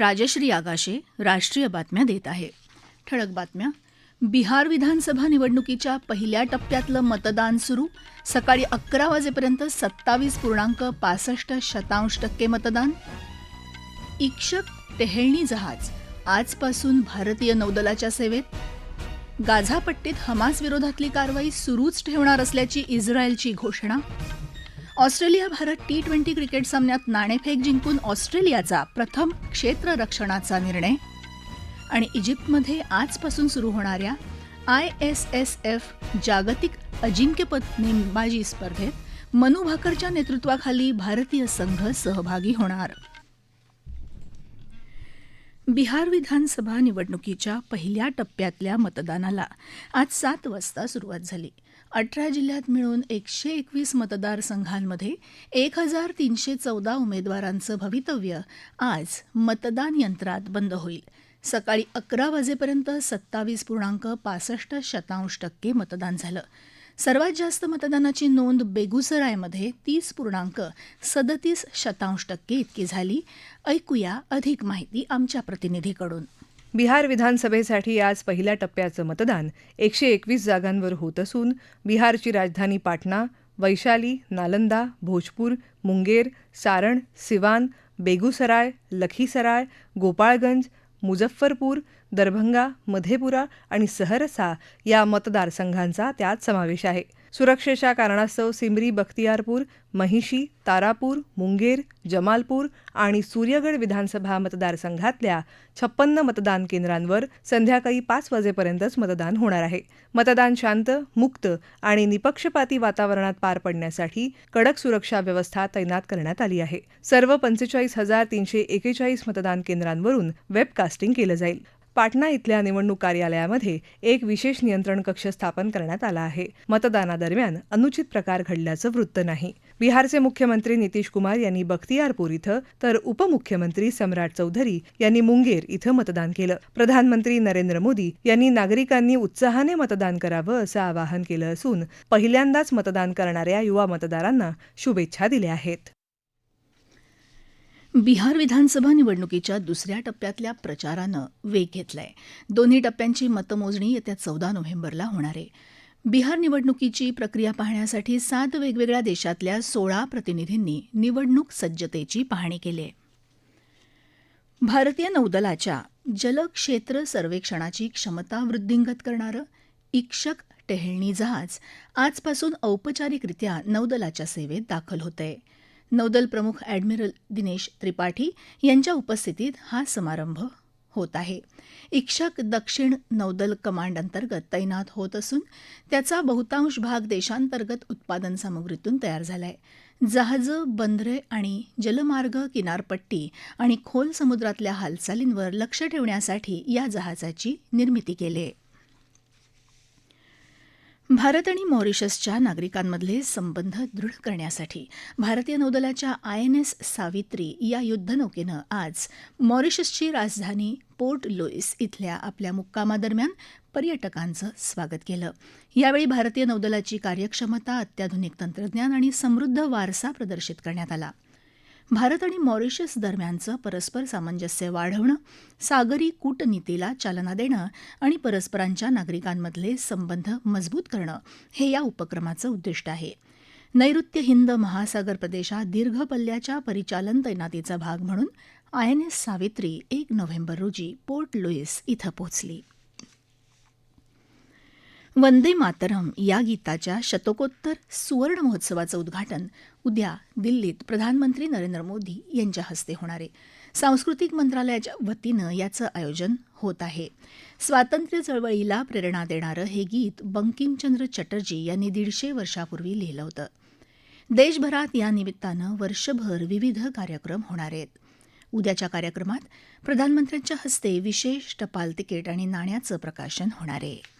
राजश्री आगाशे राष्ट्रीय बातम्या देत आहे. ठळक बातम्या. बिहार विधानसभा निवडणुकीच्या पहिल्या टप्प्यातलं मतदान सुरू. सकाळी अकरा वाजेपर्यंत सत्तावीस पूर्णांक पासष्ट शतांश टक्के मतदान. इक्षक टेहेळणी जहाज आजपासून भारतीय नौदलाच्या सेवेत. गाझापट्टीत हमास विरोधातली कारवाई सुरूच ठेवणार असल्याची इस्रायलची घोषणा. Australia Bharat T twenty cricket सामन्यात नाणेफेक जिंकून ऑस्ट्रेलियाचा प्रथम क्षेत्ररक्षणाचा निर्णय. आणि इजिप्तमध्ये आजपासून सुरू होणाऱ्या आय एस एस एफ जागतिक अजिंक्यपद नेमबाजी स्पर्धेत मनु भाकरच्या नेतृत्वाखाली भारतीय संघ सहभागी होणार. बिहार विधानसभा निवडणुकीच्या पहिल्या टप्प्यातल्या मतदानाला आज सात वाजता सुरुवात झाली. अठरा जिल्ह्यात मिळून एकशे एकवीस मतदारसंघांमध्ये एक हजार तीनशे चौदा उमेदवारांचं भवितव्य आज मतदान यंत्रात बंद होईल. सकाळी अकरा वाजेपर्यंत सत्तावीस पूर्णांक पासष्ट शतांश टक्के मतदान झालं. सर्वात जास्त मतदानाची नोंद बेगुसरायमध्ये तीस पूर्णांक सदतीस शतांश टक्के इतकी झाली. ऐकूया अधिक माहिती आमच्या प्रतिनिधीकडून. बिहार विधानसभेसाठी आज पहिल्या टप्प्याचं मतदान एकशे एकवीस जागांवर होत असून बिहारची राजधानी पाटणा वैशाली नालंदा भोजपूर मुंगेर सारण सिवान बेगुसराय लखीसराय गोपाळगंज मुझफ्फरपूर दरभंगा मधेपुरा आणि सहरसा या मतदारसंघांचा त्यात समावेश आहे. सुरक्षेच्या कारणास्तव सिमरी बख्तियारपूर महिशी तारापूर मुंगेर जमालपूर आणि सूर्यगड विधानसभा मतदारसंघातल्या छप्पन्न मतदान केंद्रांवर संध्याकाळी पाच वाजेपर्यंतच मतदान होणार आहे. मतदान शांत मुक्त आणि निपक्षपाती वातावरणात पार पडण्यासाठी कडक सुरक्षा व्यवस्था तैनात करण्यात आली आहे. सर्व पंचेचाळीस हजार तीनशे एकेचाळीस मतदान केंद्रांवरून वेबकास्टिंग केलं जाईल. पाटणा इथल्या निवडणूक कार्यालयामध्ये एक विशेष नियंत्रण कक्ष स्थापन करण्यात आला आहे. मतदानादरम्यान अनुचित प्रकार घडल्याचं वृत्त नाही. बिहारचे मुख्यमंत्री नितीश कुमार यांनी बख्तियारपूर इथं तर उपमुख्यमंत्री सम्राट चौधरी यांनी मुंगेर इथं मतदान केलं. प्रधानमंत्री नरेंद्र मोदी यांनी नागरिकांनी उत्साहाने मतदान करावं असं आवाहन केलं असून पहिल्यांदाच मतदान करणाऱ्या युवा मतदारांना शुभेच्छा दिल्या आहेत. बिहार विधानसभा निवडणुकीच्या दुसऱ्या टप्प्यातल्या प्रचारानं वेग घेतलाय. दोन्ही टप्प्यांची मतमोजणी येत्या चौदा नोव्हेंबरला होणार आहे. बिहार निवडणुकीची प्रक्रिया पाहण्यासाठी सात वेगवेगळ्या देशातल्या सोळा प्रतिनिधींनी निवडणूक सज्जतेची पाहणी केली आहे. भारतीय नौदलाच्या जलक्षेत्र सर्वेक्षणाची क्षमता वृद्धिंगत करणारं इक्षक टेहळणी जहाज आजपासून औपचारिकरित्या नौदलाच्या सेवेत दाखल होत आहे नौदल प्रमुख ॲडमिरल दिनेश त्रिपाठी यांच्या उपस्थितीत हा समारंभ होत आहे. इक्षक दक्षिण नौदल कमांड अंतर्गत तैनात होत असून त्याचा बहुतांश भाग देशांतर्गत उत्पादन सामुग्रीतून तयार झालाय. जहाजं बंदरे आणि जलमार्ग किनारपट्टी आणि खोल समुद्रातल्या हालचालींवर लक्ष ठेवण्यासाठी या जहाजाची निर्मिती केली आहे भारत आणि मॉरिशसच्या नागरिकांमधले संबंध दृढ करण्यासाठी भारतीय नौदलाच्या आय एन एस सावित्री या युद्धनौकेनं आज मॉरिशसची राजधानी पोर्ट लुईस इथल्या आपल्या मुक्कामादरम्यान पर्यटकांचं स्वागत केलं. यावेळी भारतीय नौदलाची कार्यक्षमता अत्याधुनिक तंत्रज्ञान आणि समृद्ध वारसा प्रदर्शित करण्यात आला. भारत आणि मॉरिशस दरम्यानचं परस्पर सामंजस्य वाढवणं सागरी कूटनीतीला चालना देणं आणि परस्परांच्या नागरिकांमधले संबंध मजबूत करणं हे या उपक्रमाचं उद्दिष्ट आहे. नैऋत्य हिंद महासागर प्रदेशात दीर्घ पल्ल्याच्या परिचालन तैनातीचा भाग म्हणून आय एन एस सावित्री एक नोव्हेंबर रोजी पोर्ट लुईस इथं पोहोचली. वंदे मातरम या गीताच्या शतकोत्तर सुवर्ण महोत्सवाचं उद्घाटन उद्या दिल्लीत प्रधानमंत्री नरेंद्र मोदी यांच्या हस्ते होणार आहे. सांस्कृतिक मंत्रालयाच्या वतीनं याचं आयोजन होत आहे. स्वातंत्र्य चळवळीला प्रेरणा देणारं हे गीत बंकिमचंद्र चटर्जी यांनी दीडशे वर्षापूर्वी लिहिलं होतं. देशभरात या निमित्तानं वर्षभर विविध कार्यक्रम होणार आहेत. उद्याच्या कार्यक्रमात प्रधानमंत्र्यांच्या हस्ते विशेष टपाल तिकीट आणि नाण्याचं प्रकाशन होणार आहे.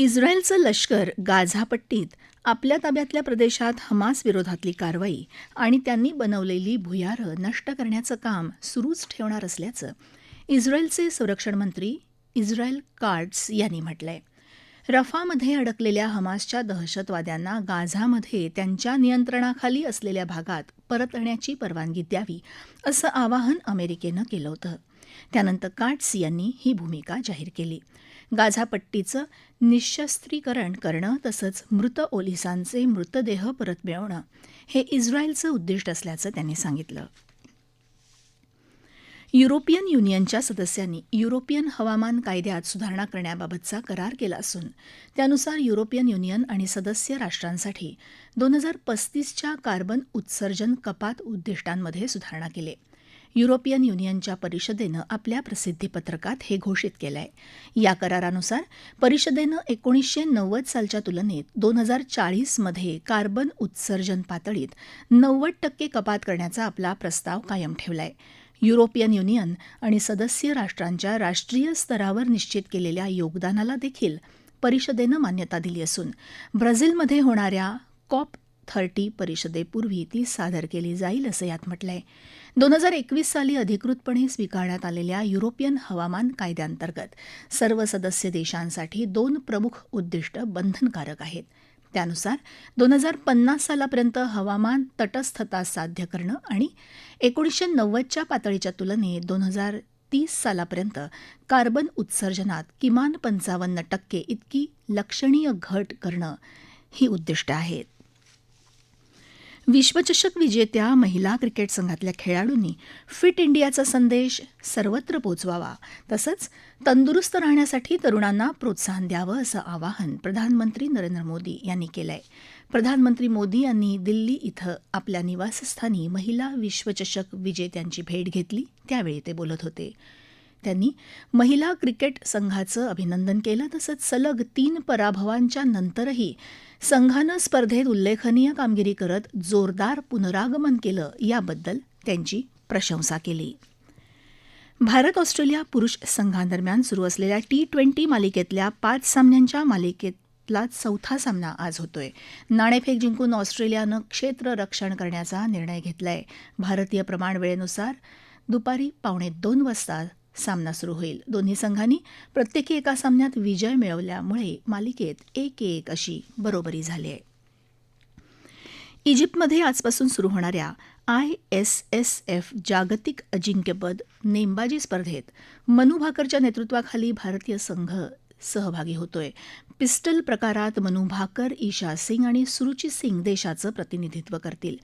इस्रायलचं लष्कर गाझा पट्टीत आपल्या ताब्यातल्या प्रदेशात हमास विरोधातली कारवाई आणि त्यांनी बनवलेली भुयारं नष्ट करण्याचं काम सुरूच ठेवणार असल्याचं इस्रायलचे संरक्षण मंत्री इस्रायल कार्ड्स यांनी म्हटलंय. रफामध्ये अडकलेल्या हमासच्या दहशतवाद्यांना गाझामध्ये त्यांच्या नियंत्रणाखाली असलेल्या भागात परतण्याची परवानगी द्यावी असं आवाहन अमेरिकेनं केलं होतं. त्यानंतर काट्स यांनी ही भूमिका जाहीर केली. गाझापट्टीचं निशस्त्रीकरण करणं तसंच मृत ओलिसांचे मृतदेह परत मिळवणं हे इस्रायलचं उद्दिष्ट असल्याचं त्यांनी सांगितलं. युरोपियन युनियनच्या सदस्यांनी युरोपियन हवामान कायद्यात सुधारणा करण्याबाबतचा करार केला असून त्यानुसार युरोपियन युनियन आणि सदस्य राष्ट्रांसाठी दोन हजार पस्तीसच्या कार्बन उत्सर्जन कपात उद्दिष्टांमध्ये सुधारणा केली. युरोपियन युनियनच्या परिषदेनं आपल्या प्रसिद्धीपत्रकात हे घोषित केलं आहे या करारानुसार परिषदेनं एकोणीसशे नव्वद सालच्या तुलनेत दोन हजार चाळीसमध्ये कार्बन उत्सर्जन पातळीत नव्वद टक्के कपात करण्याचा आपला प्रस्ताव कायम ठेवला आहे युरोपियन युनियन आणि सदस्य राष्ट्रांच्या राष्ट्रीय स्तरावर निश्चित केलेल्या योगदानाला देखील परिषदेनं मान्यता दिली असून ब्राझीलमध्ये होणाऱ्या कॉप थर्टी परिषदेपूर्वी ती सादर केली जाईल असं यात म्हटलंय. दोन हजार एकवीस साली अधिकृतपणे स्वीकारण्यात आलेल्या युरोपियन हवामान कायद्याअंतर्गत सर्व सदस्य देशांसाठी दोन प्रमुख उद्दिष्ट बंधनकारक आहेत. त्यानुसार दोन हजार पन्नास सालापर्यंत हवामान तटस्थता साध्य करणं आणि एकोणीसशे नव्वदच्या पातळीच्या तुलनेत दोन हजार तीस सालापर्यंत कार्बन उत्सर्जनात किमान पंचावन्न टक्के इतकी लक्षणीय घट करणं ही उद्दिष्ट आहेत. विश्वचषक विजेत्या महिला क्रिकेट संघातल्या खेळाडूंनी फिट इंडियाचा संदेश सर्वत्र पोचवावा. तसंच तंदुरुस्त राहण्यासाठी तरुणांना प्रोत्साहन द्यावं असं आवाहन प्रधानमंत्री नरेंद्र मोदी यांनी केलं आहे प्रधानमंत्री मोदी यांनी दिल्ली इथं आपल्या निवासस्थानी महिला विश्वचषक विजेत्यांची भेट घेतली. त्यावेळी ते बोलत होते. त्यांनी महिला क्रिकेट संघाचं अभिनंदन केलं तसंच सलग तीन पराभवांच्या नंतरही संघानं स्पर्धेत उल्लेखनीय कामगिरी करत जोरदार पुनरागमन केलं याबद्दल त्यांची प्रशंसा केली. भारत ऑस्ट्रेलिया पुरुष संघांदरम्यान सुरू असलेल्या टी ट्वेंटी मालिकेतल्या पाच सामन्यांच्या मालिकेतला चौथा सामना आज होतोय. नाणेफेक जिंकून ऑस्ट्रेलियानं क्षेत्र रक्षण करण्याचा निर्णय घेतलाय. भारतीय प्रमाणवेळेनुसार दुपारी पावणे दोन वाजता सामना सुरू होईल. दोन्ही संघांनी प्रत्येकी एका सामन्यात विजय मिळवल्यामुळे मालिकेत एक एक अशी बरोबरी झाली आहे. इजिप्तमध्ये आजपासून सुरू होणाऱ्या आय एस एस एफ जागतिक अजिंक्यपद नेमबाजी स्पर्धेत मनु भाकरच्या नेतृत्वाखाली भारतीय संघ सहभागी होतोय. पिस्टल प्रकारात मनु भाकर ईशा सिंग आणि सुरुची सिंग देशाचं प्रतिनिधित्व करतील.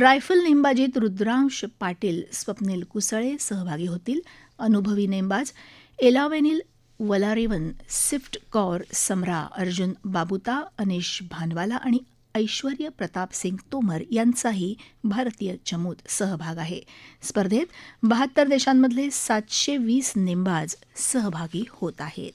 रायफल नेमबाजीत रुद्रांश पाटील स्वप्नील कुसळे सहभागी होतील. अनुभवी नेमबाज एलावेनिल वलारेवन सिफ्ट कौर समरा अर्जुन बाबुता अनिश भानवाला आणि ऐश्वर्य प्रताप सिंग तोमर यांचाही भारतीय चमूत सहभाग आहे. स्पर्धेत बहात्तर देशांमधले सातशे वीस नेमबाज सहभागी होत आहेत.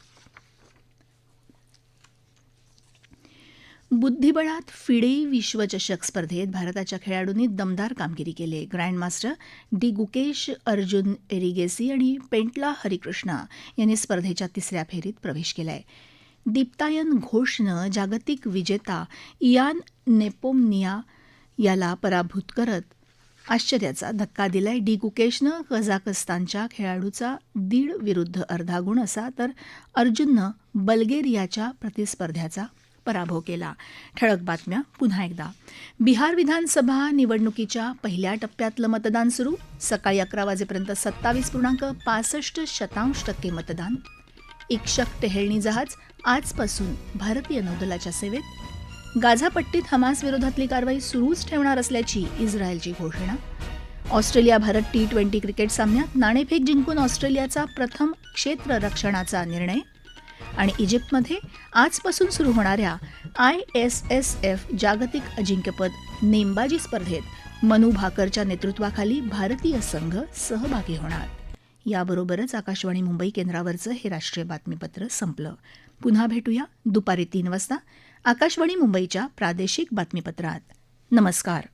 बुद्धिबळात फिडे विश्वचषक स्पर्धेत भारताच्या खेळाडूंनी दमदार कामगिरी केली. ग्रँडमास्टर डी गुकेश अर्जुन एरिगेसी आणि पेंटला हरिकृष्णा यांनी स्पर्धेच्या तिसऱ्या फेरीत प्रवेश केलाय. दीप्तायन घोषनं जागतिक विजेता इयान नेपोमनिया याला पराभूत करत आश्चर्याचा धक्का दिलाय. डी गुकेशनं कझाकस्तानच्या खेळाडूचा दीड विरुद्ध अर्धा गुण असा तर अर्जुननं बल्गेरियाच्या प्रतिस्पर्ध्याचा पराभव केला. ठळक बातम्या पुन्हा एकदा. बिहार विधानसभा निवडणुकीच्या पहिल्या टप्प्यातलं मतदान सुरू. सकाळी अकरा वाजेपर्यंत सत्तावीस पूर्णांक पासष्ट शतांश टक्के मतदान. इक्षक टेहेळणी जहाज आजपासून भारतीय नौदलाच्या सेवेत. गाझापट्टीत हमास विरोधातली कारवाई सुरूच ठेवणार असल्याची इस्रायलची घोषणा. Australia Bharat T twenty cricket सामन्यात नाणेफेक जिंकून ऑस्ट्रेलियाचा प्रथम क्षेत्ररक्षणाचा निर्णय. आणि इजिप्तमध्ये आजपासून सुरू होणाऱ्या आय एस एस एफ जागतिक अजिंक्यपद नेमबाजी स्पर्धेत मनु भाकरच्या नेतृत्वाखाली भारतीय संघ सहभागी होणार. याबरोबरच आकाशवाणी मुंबई केंद्रावरचं हे राष्ट्रीय बातमीपत्र संपलं. पुन्हा भेटूया दुपारी तीन वाजता आकाशवाणी मुंबईच्या प्रादेशिक बातमीपत्रात. नमस्कार.